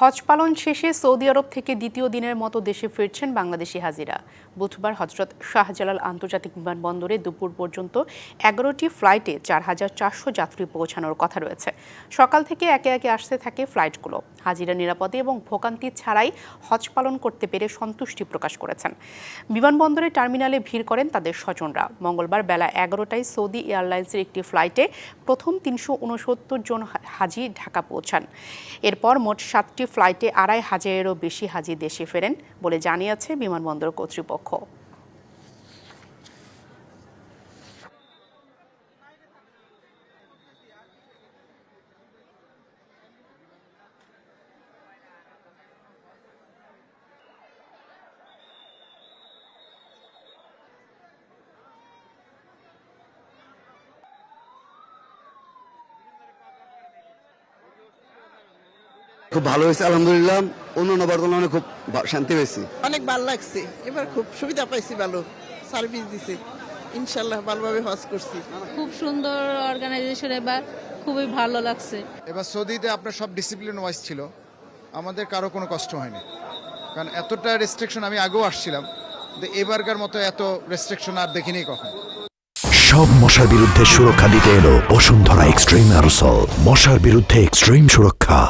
হজ পালন শেষে সৌদি আরব থেকে দ্বিতীয় দিনের মতো দেশে ফিরছেন বাংলাদেশি হাজিরা। বুধবার হজরত শাহজালাল আন্তর্জাতিক বিমানবন্দরে দুপুর পর্যন্ত এগারোটি ফ্লাইটে চার হাজার চারশো যাত্রী পৌঁছানোর কথা রয়েছে। সকাল থেকে একে একে আসতে থাকে ফ্লাইটগুলো। হাজিরা নিরাপদে এবং ভোগান্তি ছাড়াই হজ পালন করতে পেরে সন্তুষ্টি প্রকাশ করেছেন। বিমানবন্দরে টার্মিনালে ভিড় করেন তাদের স্বজনরা। মঙ্গলবার বেলা এগারোটায় সৌদি এয়ারলাইন্সের একটি ফ্লাইটে প্রথম তিনশো উনসত্তর জন হাজি ঢাকা পৌঁছান। এরপর মোট সাতটি ফ্লাইটে আড়াই হাজারেরও বেশি হাজি দেশে ফেরেন বলে জানিয়েছে বিমানবন্দর কর্তৃপক্ষ। খুব ভালো হয়েছে আলহামদুলিল্লাহ। অন্য নবার তুলনায় খুব শান্তি হয়েছি অনেক ভালো লাগছে। এবার খুব সুবিধা পাইছি ভালো সার্ভিস দিছে। ইনশাল্লাহ ভালোভাবে হজ করছি। খুব সুন্দর অর্গানাইজেশন এবার খুবই ভালো লাগছে। এবার সৌদিতে আপনার সব ডিসিপ্লিন ওয়াইজ ছিল। আমাদের কারও কোনো কষ্ট হয়নি। কারণ এতটা রেস্ট্রিকশন আমি আগেও আসছিলাম এবারকার মতো এত রেস্ট্রিকশন আর দেখিনি কখন। সব মশার বিরুদ্ধে সুরক্ষা দিতে এলো বসুন্ধরা এক্সট্রিম অ্যারোসল মশার বিরুদ্ধে এক্সট্রিম সুরক্ষা।